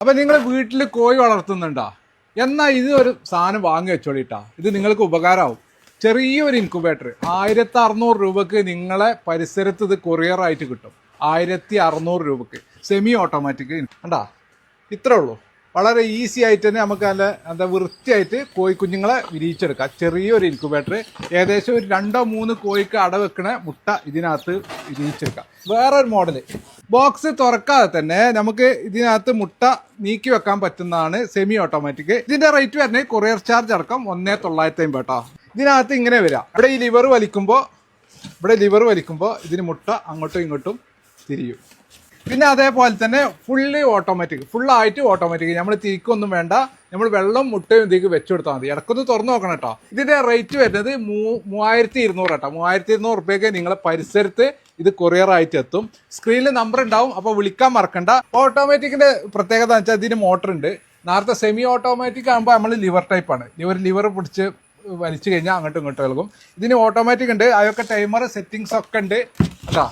അപ്പൊ നിങ്ങൾ വീട്ടിൽ കോഴി വളർത്തുന്നുണ്ടോ? എന്നാ ഇത് ഒരു സാധനം വാങ്ങി വെച്ചോളിട്ടാ ഇത് നിങ്ങൾക്ക് ഉപകാരമാവും ചെറിയൊരു ഇൻക്യുബേറ്റർ ആയിരത്തി അറുന്നൂറ് രൂപക്ക് നിങ്ങളെ പരിസരത്ത് ഇത് കൊറിയറായിട്ട് കിട്ടും. ആയിരത്തി അറുന്നൂറ് രൂപക്ക്. സെമി ഓട്ടോമാറ്റിക് ഉണ്ടാ ഇത്രേ ഉള്ളൂ. വളരെ ഈസി ആയിട്ട് തന്നെ നമുക്ക് നല്ല എന്താ വൃത്തിയായിട്ട് കോഴിക്കുഞ്ഞുങ്ങളെ വിരിയിച്ചെടുക്കാം. ചെറിയൊരു ഇൻക്യുബേറ്റർ ഏകദേശം ഒരു രണ്ടോ മൂന്ന് കോഴിക്ക് അടവെക്കണ മുട്ട ഇതിനകത്ത് വിരിയിച്ചെടുക്കാം. വേറൊരു മോഡൽ ബോക്സ് തുറക്കാതെ തന്നെ നമുക്ക് ഇതിനകത്ത് മുട്ട നീക്കി വെക്കാൻ പറ്റുന്നതാണ് സെമി ഓട്ടോമാറ്റിക് ഇതിന്റെ റേറ്റ് വരുന്നത് കൊറിയർ ചാർജ് അടക്കം ഒന്നേ തൊള്ളായിരത്തി അമ്പത് കേട്ടോ. ഇതിനകത്ത് ഇങ്ങനെ വരാം ഇവിടെ ഈ ലിവർ വലിക്കുമ്പോൾ ഇവിടെ ലിവർ വലിക്കുമ്പോൾ ഇതിന് മുട്ട അങ്ങോട്ടും ഇങ്ങോട്ടും തിരിയും. പിന്നെ അതേപോലെ തന്നെ ഫുള്ളി ഓട്ടോമാറ്റിക് ഫുള്ളായിട്ട് ഓട്ടോമാറ്റിക് നമ്മൾ തിരിക്കൊന്നും വേണ്ട. നമ്മൾ വെള്ളം മുട്ടയും ഇതിക്ക് വെച്ചു കൊടുത്താൽ മതി. ഇടക്കൊന്ന് തുറന്നു നോക്കണം കേട്ടോ. ഇതിന്റെ റേറ്റ് വരുന്നത് മൂ മൂവായിരത്തി ഇരുന്നൂറ് കേട്ടോ. മൂവായിരത്തി ഇരുന്നൂറ് റുപ്യക്ക് നിങ്ങളെ പരിസരത്ത് ഇത് കൊറിയർ ആയിട്ട് എത്തും സ്ക്രീനിൽ നമ്പർ ഉണ്ടാവും. അപ്പോൾ വിളിക്കാൻ മറക്കണ്ട. ഓട്ടോമാറ്റിക്കിന്റെ പ്രത്യേകത എന്ന് വെച്ചാൽ ഇതിന് മോട്ടർ ഉണ്ട്. നേരത്തെ സെമി ഓട്ടോമാറ്റിക് ആകുമ്പോൾ നമ്മൾ ലിവർ ടൈപ്പ് ആണ്. ലിവർ ലിവർ പിടിച്ച് വലിച്ചു കഴിഞ്ഞാൽ അങ്ങോട്ടും ഇങ്ങോട്ടും നൽകും ഇതിന് ഓട്ടോമാറ്റിക് ഉണ്ട്. അതൊക്കെ ടൈമർ സെറ്റിങ്സ് ഒക്കെ ഉണ്ട്. കേട്ടോ.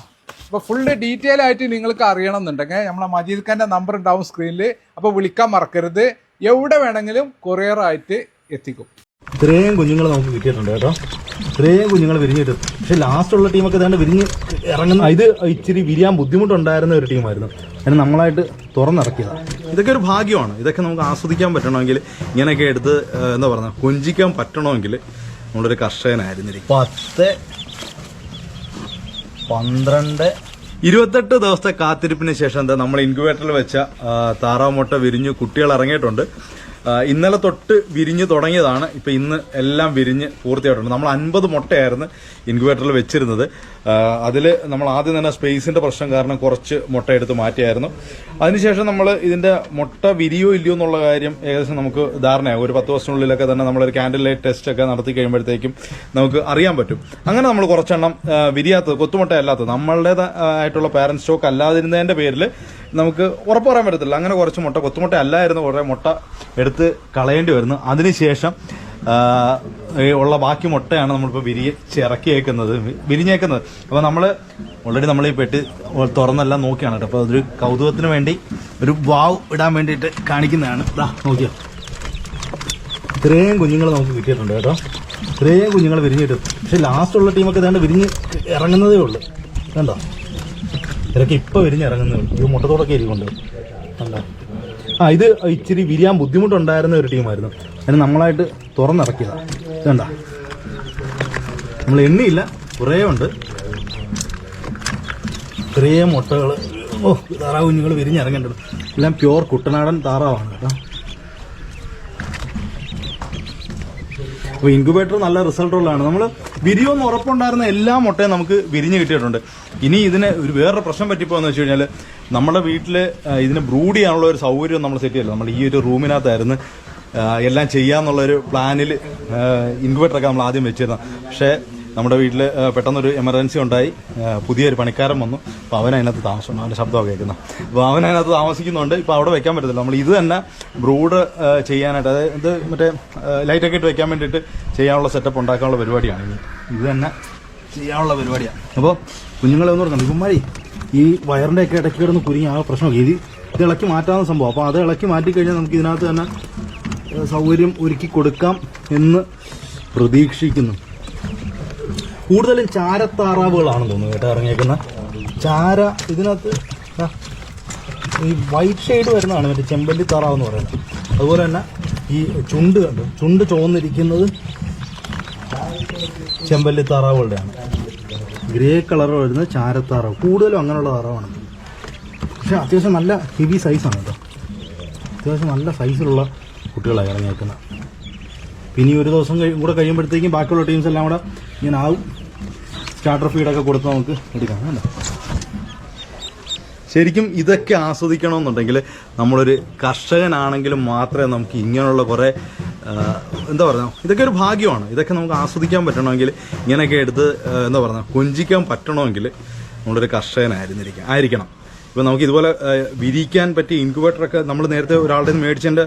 അപ്പോൾ ഫുള്ള് ഡീറ്റെയിൽ ആയിട്ട് നിങ്ങൾക്ക് അറിയണം എന്നുണ്ടെങ്കിൽ നമ്മളെ മജീദ് ഖാന്റെ നമ്പർ ഉണ്ടാവും സ്ക്രീനിൽ അപ്പോൾ വിളിക്കാൻ മറക്കരുത്. എവിടെ വേണമെങ്കിലും കൊറിയർ ആയിട്ട് എത്തിക്കും. ഇത്രയും കുഞ്ഞുങ്ങൾ നമുക്ക് കിട്ടിയിട്ടുണ്ട് കേട്ടോ. ഇത്രയും കുഞ്ഞുങ്ങൾ വിരിഞ്ഞിട്ട്. പക്ഷെ ലാസ്റ്റ് ഉള്ള ടീമൊക്കെ ഇതാണ്ട് വിരിഞ്ഞ് ഇറങ്ങുന്ന ഇത് ഇച്ചിരി വിരിയാൻ ബുദ്ധിമുട്ടുണ്ടായിരുന്ന ഒരു ടീമായിരുന്നു അതിന് നമ്മളായിട്ട് തുറന്നിറക്കിയതാണ് ഇതൊക്കെ ഒരു ഭാഗ്യമാണ്. ഇതൊക്കെ നമുക്ക് ആസ്വദിക്കാൻ പറ്റണമെങ്കിൽ ഇങ്ങനെയൊക്കെ എടുത്ത് എന്താ പറയുക കൊഞ്ചിക്കാൻ പറ്റണമെങ്കിൽ നമ്മളൊരു കർഷകനായിരുന്നിരിക്കും. പത്ത് പന്ത്രണ്ട്. ഇരുപത്തെട്ട് ദിവസത്തെ കാത്തിരിപ്പിന് ശേഷം എന്താ നമ്മൾ ഇൻക്യുബേറ്ററിൽ വെച്ച താറാമുട്ട വിരിഞ്ഞ് കുട്ടികൾ ഇറങ്ങിയിട്ടുണ്ട്. ഇന്നലെ തൊട്ട് വിരിഞ്ഞ് തുടങ്ങിയതാണ്. ഇപ്പം ഇന്ന് എല്ലാം വിരിഞ്ഞ് പൂർത്തിയായിട്ടുണ്ട്. നമ്മൾ അൻപത് മുട്ടയായിരുന്നു ഇൻക്യുബേറ്ററിൽ വെച്ചിരുന്നത്. അതിൽ നമ്മൾ ആദ്യം തന്നെ സ്പേസിന്റെ പ്രശ്നം കാരണം കുറച്ച് മുട്ട എടുത്ത് മാറ്റിയായിരുന്നു. അതിനുശേഷം നമ്മൾ ഇതിന്റെ മുട്ട വിരിയോ ഇല്ലയോ എന്നുള്ള കാര്യം ഏകദേശം നമുക്ക് ധാരണയാകും ഒരു പത്ത് വർഷത്തിനുള്ളിലൊക്കെ തന്നെ നമ്മളൊരു കാൻഡിൽ ലൈറ്റ് ടെസ്റ്റ് ഒക്കെ നടത്തി കഴിയുമ്പോഴത്തേക്കും നമുക്ക് അറിയാൻ പറ്റും. അങ്ങനെ നമ്മൾ കുറച്ചെണ്ണം വിരിയാത്തത് കൊത്തുമുട്ട അല്ലാത്തത് നമ്മളുടേതായിട്ടുള്ള പാരന്റ് സ്റ്റോക്ക് അല്ലാതിരുന്നതിന്റെ പേരിൽ നമുക്ക് ഉറപ്പ് പറയാൻ പറ്റത്തില്ല. അങ്ങനെ കുറച്ച് മുട്ട കൊത്തുമുട്ട അല്ലായിരുന്നു കുറേ മുട്ട എടുത്ത് കളയേണ്ടി വരുന്നു. അതിനുശേഷം ഉള്ള ബാക്കി മുട്ടയാണ് നമ്മളിപ്പോൾ വിരിച്ചിറക്കിയേക്കുന്നത് വിരിഞ്ഞേക്കുന്നത്. അപ്പോൾ നമ്മൾ ഓൾറെഡി നമ്മൾ ഈ പെട്ടി തുറന്നെല്ലാം നോക്കിയാണ് കേട്ടോ. അപ്പോൾ അതൊരു കൗതുകത്തിന് വേണ്ടി ഒരു വാവ് ഇടാൻ വേണ്ടിയിട്ട് കാണിക്കുന്നതാണ്. ഇതാ നോക്കിയോ? ഇത്രയും കുഞ്ഞുങ്ങൾ നമുക്ക് കിട്ടിയിട്ടുണ്ട് കേട്ടോ. ഇത്രയും കുഞ്ഞുങ്ങൾ വിരിഞ്ഞിട്ട്. പക്ഷേ ലാസ്റ്റുള്ള ടീമൊക്കെ ഇതാണ്ട് വിരിഞ്ഞ് ഇറങ്ങുന്നതേ ഉള്ളൂ. കണ്ടോ? ഇതൊക്കെ ഇപ്പൊ വിരിഞ്ഞ് ഇറങ്ങുന്നേ ഉള്ളൂ. ഇത് മുട്ടത്തോടൊക്കെ ഇരിക്കുന്നുണ്ട് കണ്ടോ? ആ ഇത് ഇച്ചിരി വിരിയാൻ ബുദ്ധിമുട്ടുണ്ടായിരുന്ന ഒരു ടീമായിരുന്നു. അതിന് നമ്മളായിട്ട് തുറന്നിറക്കിയതാണ് കണ്ട? നമ്മൾ എണ്ണിയില്ല. കുറേ ഉണ്ട്. ഇത്രയും മുട്ടകൾ ഓ താറാവ് കുഞ്ഞുങ്ങൾ വിരിഞ്ഞിറങ്ങേണ്ടത് എല്ലാം പ്യുവർ കുട്ടനാടൻ താറാവാണ് കേട്ടോ. അപ്പോൾ ഇൻക്യുബേറ്റർ നല്ല റിസൾട്ട് ഉള്ളതാണ്. നമ്മൾ വിരിയോന്ന് ഉറപ്പുണ്ടായിരുന്ന എല്ലാ മുട്ടയും നമുക്ക് വിരിഞ്ഞ് കിട്ടിയിട്ടുണ്ട്. ഇനി ഇതിന് ഒരു വേറൊരു പ്രശ്നം പറ്റിപ്പോന്ന് വെച്ച് കഴിഞ്ഞാൽ നമ്മുടെ വീട്ടിൽ ഇതിന് ബ്രൂഡ് ചെയ്യാനുള്ള ഒരു സൗകര്യം നമ്മൾ സെറ്റ് ചെയ്യില്ല. നമ്മൾ ഈ ഒരു റൂമിനകത്തായിരുന്നു എല്ലാം ചെയ്യാന്നുള്ളൊരു പ്ലാനിൽ ഇൻക്യുബേറ്ററൊക്കെ നമ്മൾ ആദ്യം വെച്ചിരുന്നത്. പക്ഷേ നമ്മുടെ വീട്ടിൽ പെട്ടെന്നൊരു എമർജൻസി ഉണ്ടായി. പുതിയൊരു പണിക്കാരൻ വന്നു. അപ്പോൾ അവൻ അതിനകത്ത് താമസം അവന്റെ ശബ്ദമൊക്കെ കേൾക്കുന്നത് അപ്പോൾ അവൻ അതിനകത്ത് താമസിക്കുന്നുണ്ട്. ഇപ്പോൾ അവിടെ വെക്കാൻ പറ്റത്തില്ല. നമ്മൾ ഇത് തന്നെ ബ്രൂഡ് ചെയ്യാനായിട്ട് അതായത് മറ്റേ ലൈറ്റൊക്കെ ഇട്ട് വെക്കാൻ വേണ്ടിയിട്ട് ചെയ്യാനുള്ള സെറ്റപ്പ് ഉണ്ടാക്കാനുള്ള പരിപാടിയാണ് ഇത് തന്നെ ചെയ്യാനുള്ള പരിപാടിയാണ് അപ്പോൾ കുഞ്ഞുങ്ങളെ ഒന്ന് പറഞ്ഞു ഇവന്മാരി ഈ വയറിന്റെ ഒക്കെ ഇടയ്ക്ക് കിടന്ന് കുരുങ്ങി ആ പ്രശ്നമൊക്കെ ഇത് ഇത് ഇളക്കി മാറ്റാവുന്ന സംഭവം. അപ്പോൾ അത് ഇളക്കി മാറ്റി കഴിഞ്ഞാൽ നമുക്ക് ഇതിനകത്ത് തന്നെ സൗകര്യം ഒരുക്കി കൊടുക്കാം എന്ന് പ്രതീക്ഷിക്കുന്നു. കൂടുതലും ചാരത്താറാവുകളാണെന്ന് തോന്നുന്നു കേട്ടോ ഇറങ്ങിയേക്കുന്ന. ചാര ഇതിനകത്ത് ഈ വൈറ്റ് ഷെയ്ഡ് വരുന്നതാണ് മറ്റേ ചെമ്പല്ലി താറാവ് എന്ന് പറയുന്നത്. അതുപോലെ തന്നെ ഈ ചുണ്ട് കണ്ടു? ചുണ്ട് ചുവന്നിരിക്കുന്നത് ചെമ്പല്ലി താറാവുകളുടെയാണ്. ഗ്രേ കളർ വരുന്ന ചാരത്താറാവ്. കൂടുതലും അങ്ങനെയുള്ള താറാവാണ്. പക്ഷെ അത്യാവശ്യം നല്ല ഹെവി സൈസാണ് കേട്ടോ. അത്യാവശ്യം നല്ല സൈസിലുള്ള കുട്ടികളാണ് ഇറങ്ങിയേക്കുന്നത്. പിന്നെ ഒരു ദിവസം കൂടെ കഴിയുമ്പോഴത്തേക്കും ബാക്കിയുള്ള ടീംസ് എല്ലാം കൂടെ ഇങ്ങനെ ആവും സ്റ്റാർട്ടർ ഫീഡൊക്കെ കൊടുത്ത് നമുക്ക് എടുക്കാം അല്ലേ? ശരിക്കും ഇതൊക്കെ ആസ്വദിക്കണമെന്നുണ്ടെങ്കിൽ നമ്മളൊരു കർഷകനാണെങ്കിലും മാത്രമേ നമുക്ക് ഇങ്ങനെയുള്ള കുറേ എന്താ പറയുക ഇതൊക്കെ ഒരു ഭാഗ്യമാണ്. ഇതൊക്കെ നമുക്ക് ആസ്വദിക്കാൻ പറ്റണമെങ്കിൽ ഇങ്ങനെയൊക്കെ എടുത്ത് എന്താ പറയുക കൊഞ്ചിക്കാൻ പറ്റണമെങ്കിൽ നമ്മളൊരു കർഷകനായിരുന്നിരിക്കും ആയിരിക്കണം. ഇപ്പം നമുക്ക് ഇതുപോലെ വിരിക്കാൻ പറ്റിയ ഇൻക്യുബേറ്ററൊക്കെ നമ്മൾ നേരത്തെ ഒരാളുടെ നിന്ന് മേടിച്ചതിന്റെ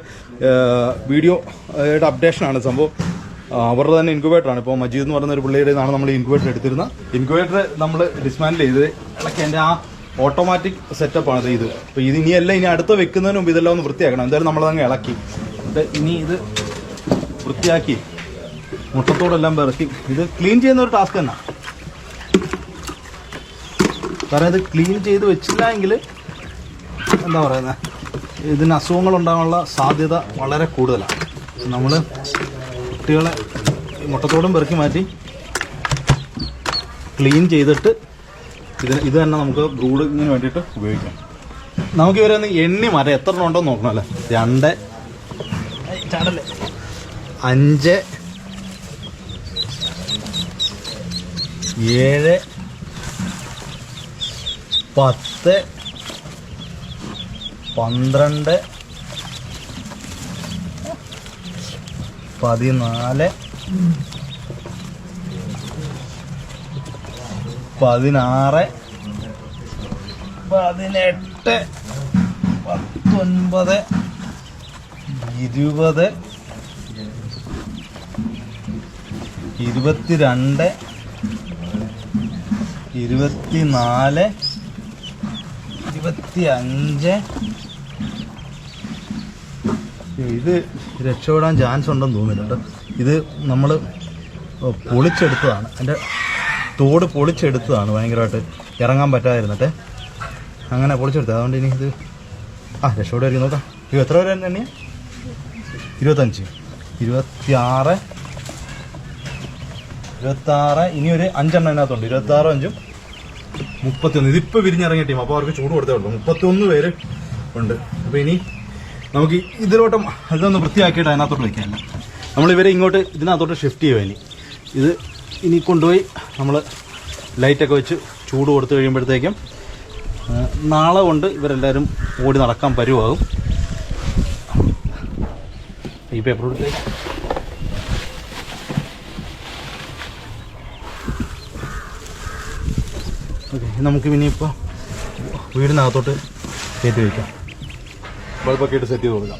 വീഡിയോ അപ്ഡേഷനാണ് സംഭവം. അവരുടെ തന്നെ ഇൻക്യുബേറ്ററാണ് ഇപ്പോൾ മജീദ് എന്ന് പറയുന്ന ഒരു നിന്നാണ് നമ്മൾ ഇൻക്യുബേറ്റർ എടുത്തിരുന്നത്. ഇൻക്യുബേറ്റർ നമ്മൾ ഡിസ്മാൻഡിൽ ചെയ്ത് ഇടയ്ക്ക് എന്റെ ആ ഓട്ടോമാറ്റിക് സെറ്റപ്പാണ് ഇത്. അപ്പോൾ ഇത് ഇനിയല്ല ഇനി അടുത്ത് വെക്കുന്നതിന് മുമ്പ് ഇതെല്ലാം ഒന്ന് വൃത്തിയാക്കണം. എന്തായാലും നമ്മളതങ്ങ് ഇളക്കി. ഇനി ഇത് വൃത്തിയാക്കി മുട്ടത്തോടെല്ലാം പിറക്കി. ഇത് ക്ലീൻ ചെയ്യുന്ന ഒരു ടാസ്ക് തന്നെ. കാരണം ഇത് ക്ലീൻ ചെയ്ത് വെച്ചില്ല എങ്കിൽ എന്താ പറയുന്നത് ഇതിന് അസുഖങ്ങൾ ഉണ്ടാകാനുള്ള സാധ്യത വളരെ കൂടുതലാണ്. നമ്മൾ കുട്ടികളെ മുട്ടത്തോടും പെറുക്കി മാറ്റി ക്ലീൻ ചെയ്തിട്ട് ഇതിന് ഇത് തന്നെ നമുക്ക് ബ്രൂഡിങ്ങിന് വേണ്ടിയിട്ട് ഉപയോഗിക്കാം. നമുക്ക് ഇവരെ ഒന്ന് എണ്ണി മാറ്റാം. എത്ര എണ്ണം ഉണ്ടോ നോക്കണം അല്ലേ? രണ്ട് അഞ്ച് ഏഴ് പത്ത് പന്ത്രണ്ട് പതിനാല് പതിനാറ് പതിനെട്ട് പത്തൊൻപത് ഇരുപത് ഇരുപത്തിരണ്ട് ഇരുപത്തിനാല് ഇരുപത്തി അഞ്ച് ഇത് രക്ഷപ്പെടാൻ ചാൻസ് ഉണ്ടെന്ന് തോന്നുന്നില്ല ഇത് നമ്മൾ പൊളിച്ചെടുത്തതാണ്. എന്റെ തോട് പൊളിച്ചെടുത്തതാണ് ഭയങ്കരമായിട്ട്. ഇറങ്ങാൻ പറ്റാതിരുന്നിട്ട്. അങ്ങനെ പൊളിച്ചെടുത്തത്. അതുകൊണ്ട് ഇനി ഇത് ആ രക്ഷപ്പെടുമായിരിക്കും. നോക്കാം. ഇത് എത്ര വരെ എണ്ണിയ? ഇരുപത്തഞ്ച്. ഇരുപത്തിയാറ്. ഇരുപത്താറ്. ഇനി ഒരു അഞ്ചെണ്ണം അതിനകത്തുണ്ട് ഇരുപത്താറും അഞ്ചും മുപ്പത്തിയൊന്ന്. ഇതിപ്പോ വിരിഞ്ഞിറങ്ങിയ ടീം അപ്പോൾ അവർക്ക് ചൂട് കൊടുത്തേ ഉള്ളൂ. മുപ്പത്തിയൊന്ന് പേര് ഉണ്ട്. അപ്പോൾ ഇനി നമുക്ക് ഇതിലോട്ടും അതൊന്ന് വൃത്തിയാക്കിയിട്ട് അതിനകത്തോട്ട് വയ്ക്കാനില്ല നമ്മൾ ഇവരെ ഇങ്ങോട്ട് ഇതിനകത്തോട്ട് ഷിഫ്റ്റ് ചെയ്യുക ഇനി. ഇത് ഇനി കൊണ്ടുപോയി നമ്മൾ ലൈറ്റൊക്കെ വെച്ച് ചൂട് കൊടുത്തു കഴിയുമ്പോഴത്തേക്കും നാളെ കൊണ്ട് ഇവരെല്ലാവരും ഓടി നടക്കാൻ പരുവാകും ഈ പേപ്പർ കൊടുത്തേ ഓക്കെ നമുക്ക് ഇനിയിപ്പോൾ വീടിനകത്തോട്ട് കയറ്റി വയ്ക്കാം ബൾബൊക്കെ ഇട്ട് സെറ്റ് ചെയ്ത് കൊടുക്കാം.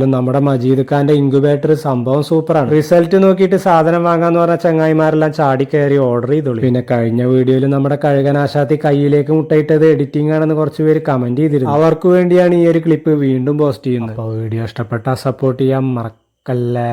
നമ്മുടെ മജീദ് ഖാന്റെ ഇൻക്യുബേറ്റർ സംഭവം സൂപ്പറാണ്. റിസൾട്ട് നോക്കിയിട്ട് സാധനം വാങ്ങാന്ന് പറഞ്ഞ ചങ്ങായിമാരെല്ലാം ചാടി കയറി ഓർഡർ ചെയ്തോളൂ. പിന്നെ കഴിഞ്ഞ വീഡിയോയിൽ നമ്മുടെ കഴുകനാശാത്തി കയ്യിലേക്ക് മുട്ടയിട്ടത് എഡിറ്റിംഗ് ആണെന്ന് കുറച്ച് പേര് കമന്റ് ചെയ്തിരുന്നു. അവർക്ക് വേണ്ടിയാണ് ഈ ഒരു ക്ലിപ്പ് വീണ്ടും പോസ്റ്റ് ചെയ്യുന്നത്. അപ്പോൾ വീഡിയോ ഇഷ്ടപ്പെട്ടാൽ സപ്പോർട്ട് ചെയ്യാൻ മറക്കല്ലേ?